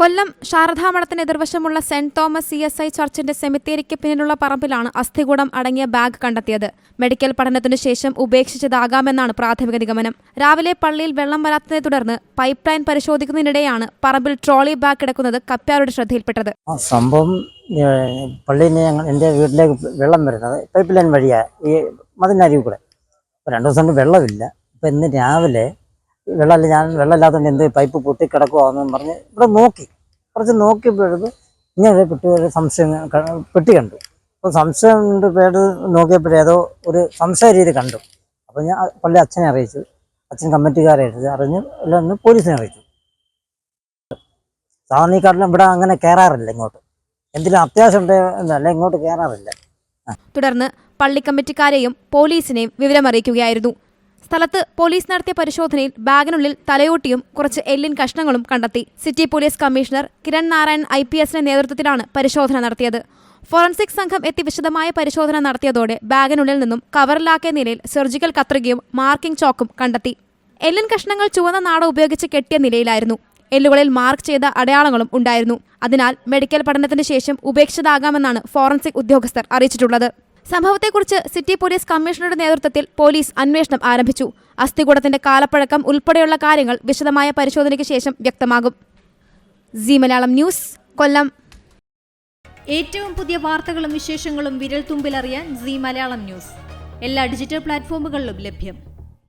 കൊല്ലം ശാരദാമഠത്തിന് എതിർവശമുള്ള Saint Thomas C S I ചർച്ചിന്റെ സെമിത്തേരിക്ക് പിന്നിലുള്ള പറമ്പിലാണ് അസ്ഥികൂടം അടങ്ങിയ ബാഗ് കണ്ടെത്തിയത്. മെഡിക്കൽ പഠനത്തിനു ശേഷം ഉപേക്ഷിച്ചതാകാമെന്നാണ് പ്രാഥമിക നിഗമനം. രാവിലെ പള്ളിയിൽ വെള്ളം വരാത്തതിനെ തുടർന്ന് പൈപ്പ് ലൈൻ പരിശോധിക്കുന്നതിനിടെയാണ് പറമ്പിൽ ട്രോളി ബാഗ് കിടക്കുന്നത് കപ്പ്യാരുടെ ശ്രദ്ധയിൽപ്പെട്ടത്. സംഭവം പള്ളിയിൽ ഞങ്ങൾ എന്റെ വീട്ടിലേക്ക് വെള്ളം വരുന്നത് പൈപ്പ് ലൈൻ വഴിയാണ് ഈ മതിനരിവ് കൂടെ. രണ്ടു ദിവസം വെള്ളമില്ല. ഇന്ന് രാവിലെ വെള്ളമില്ല ഞാൻ വെള്ളമില്ലാത്തതുകൊണ്ട് എന്ത് പൈപ്പ് പൊട്ടിക്കിടക്കുവാന്നും പറഞ്ഞ് ഇവിടെ നോക്കി. കുറച്ച് നോക്കിയപ്പോഴത് ഇങ്ങനെ ഒരു പെട്ടി ഒരു സംശയം പെട്ടി കണ്ടു. അപ്പോൾ സംശയം പേര് നോക്കിയപ്പോഴേ ഏതോ ഒരു സംശയ രീതി കണ്ടു. അപ്പോൾ ഞാൻ പള്ളി അച്ഛനെ അറിയിച്ചു. അച്ഛൻ കമ്മിറ്റിക്കാരെ അറിയിച്ചു. അറിഞ്ഞ് എല്ലാം ഒന്ന് പോലീസിനെ അറിയിച്ചു. സാധാരണ ഈ കാട്ടിലും ഇവിടെ അങ്ങനെ കയറാറില്ല ഇങ്ങോട്ട്. എന്തെങ്കിലും അത്യാവശ്യം ഉണ്ടെന്നല്ല ഇങ്ങോട്ട് കയറാറില്ല തുടർന്ന് പള്ളി കമ്മിറ്റിക്കാരെയും പോലീസിനെയും വിവരമറിയിക്കുകയായിരുന്നു. സ്ഥലത്ത് പോലീസ് നടത്തിയ പരിശോധനയിൽ ബാഗിനുള്ളിൽ തലയോട്ടിയും കുറച്ച് എല്ലിൻ കഷ്ണങ്ങളും കണ്ടെത്തി. City police commissioner Kiran Narayan I P എസിന്റെ നേതൃത്വത്തിലാണ് പരിശോധന നടത്തിയത്. ഫോറൻസിക് സംഘം എത്തി വിശദമായ പരിശോധന നടത്തിയതോടെ ബാഗിനുള്ളിൽ നിന്നും കവറിലാക്കിയ നിലയിൽ സർജിക്കൽ കത്രികയും മാർക്കിംഗ് ചോക്കും കണ്ടെത്തി. എല്ലിൻ കഷ്ണങ്ങൾ ചുവന്ന നാട ഉപയോഗിച്ച് കെട്ടിയ നിലയിലായിരുന്നു. എല്ലുകളിൽ മാർക്ക് ചെയ്ത അടയാളങ്ങളും ഉണ്ടായിരുന്നു. അതിനാൽ മെഡിക്കൽ പഠനത്തിന് ശേഷം ഉപേക്ഷിച്ചതാകാമെന്നാണ് ഫോറൻസിക് ഉദ്യോഗസ്ഥർ അറിയിച്ചിട്ടുള്ളത്. സംഭവത്തെക്കുറിച്ച് സിറ്റി പോലീസ് കമ്മീഷണറുടെ നേതൃത്വത്തിൽ പോലീസ് അന്വേഷണം ആരംഭിച്ചു. അസ്ഥികൂടത്തിന്റെ കാലപ്പഴക്കം ഉൾപ്പെടെയുള്ള കാര്യങ്ങൾ വിശദമായ പരിശോധനയ്ക്ക് ശേഷം വ്യക്തമാകും. C Malayalam news Kollam. ഏറ്റവും പുതിയ വാർത്തകളും വിശേഷങ്ങളും വിരൽ തുമ്പിലറിയാൻ സി മലയാളം ന്യൂസ്. എല്ലാ ഡിജിറ്റൽ പ്ലാറ്റ്ഫോമുകളിലും ലഭ്യം.